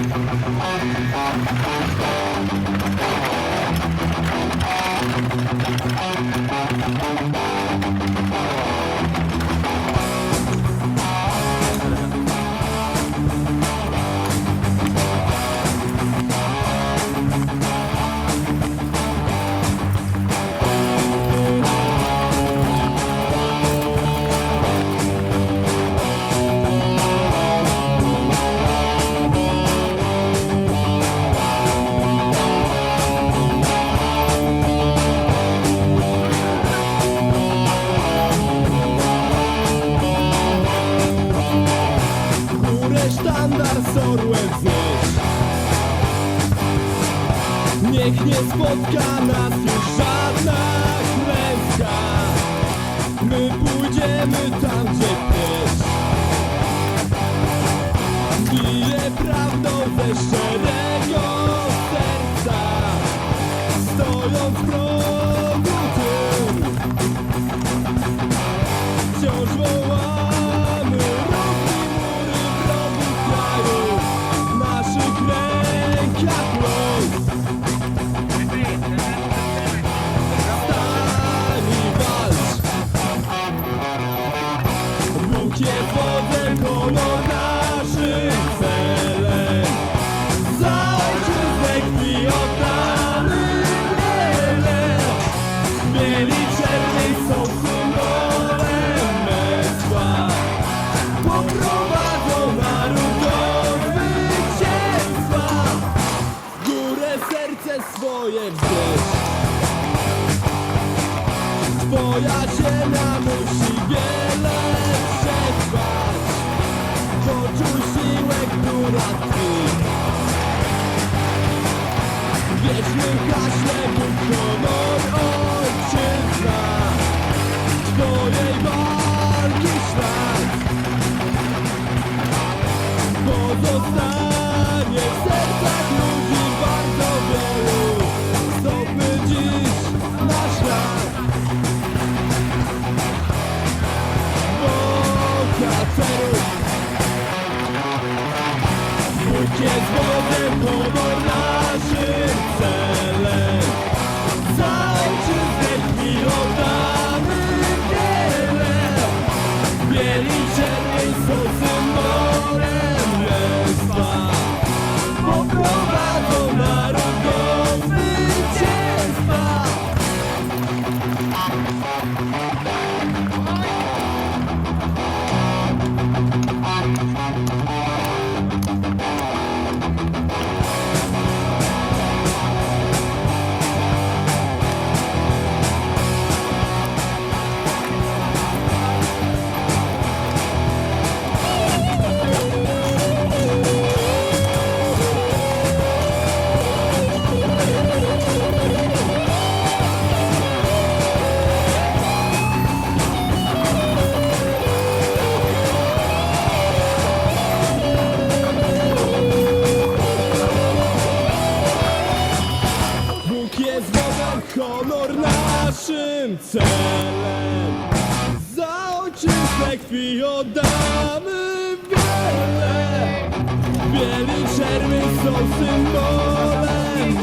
Thank you. spotka nas już żadna klęska. My pójdziemy tam, gdzie chcesz. Ile prawdą There's no cash celem Za ojczyznę krwi oddamy wiele. Bieli czerwy są symbolem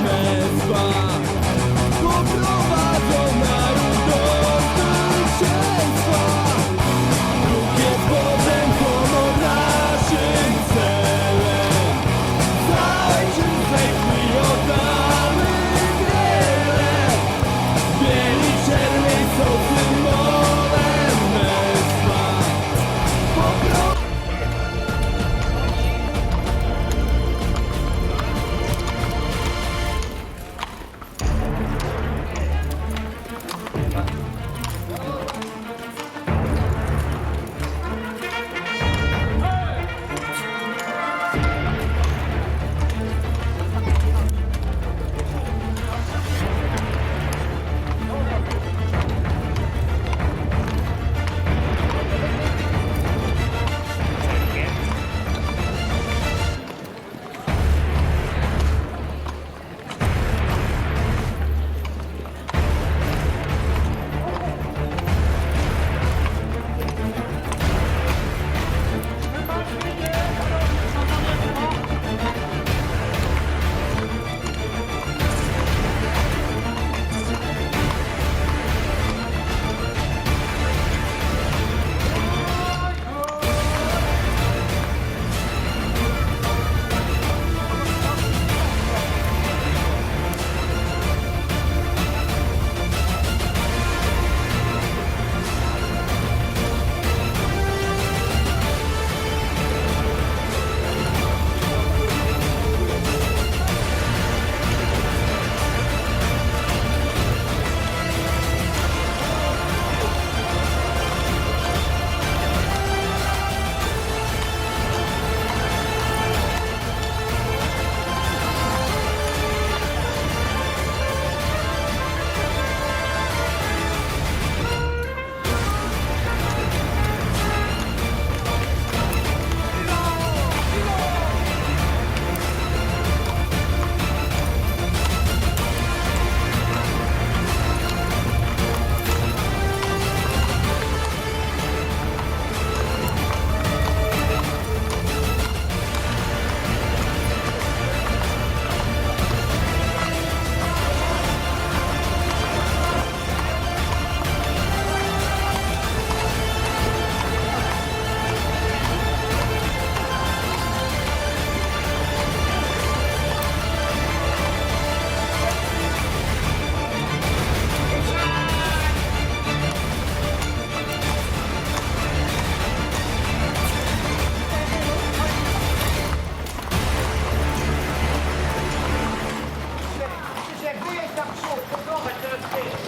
так шов, подобається розкрити.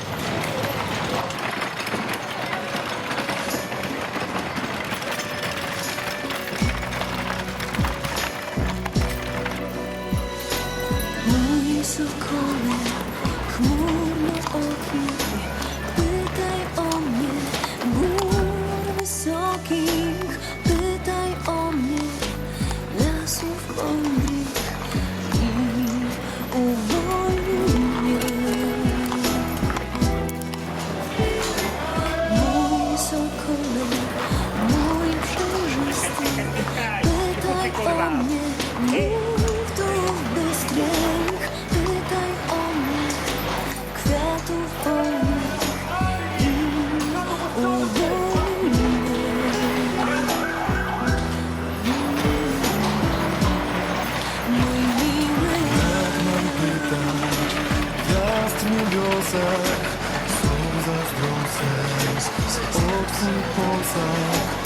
Twój posag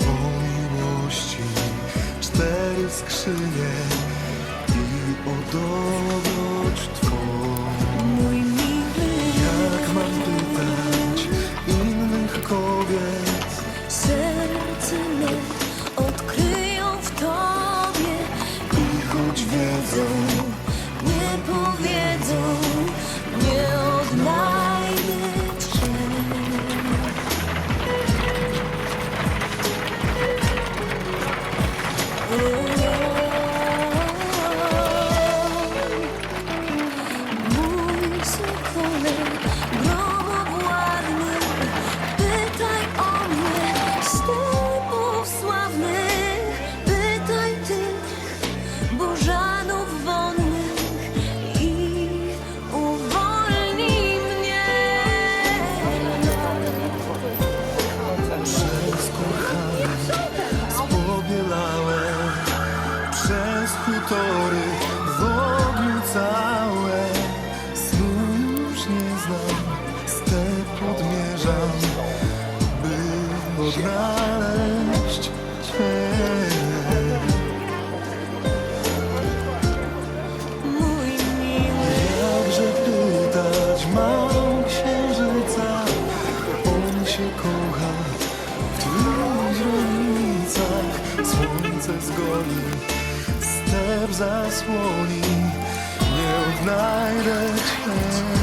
O miłości cztery skrzynie I o dobroć twą. Mój miły, Jak mam pytać innych kobiet. Serce me odkryją w tobie i choć wiedzą, nie powiedzą, w ogniu całe Snu już nie znam, step odmierzam By odnaleźć Cię Mój miły, Jakże pytać mam księżyca? On się kocha w tylu źrenicach Słońce zgoni, zasłoni Nie odnajdę Cię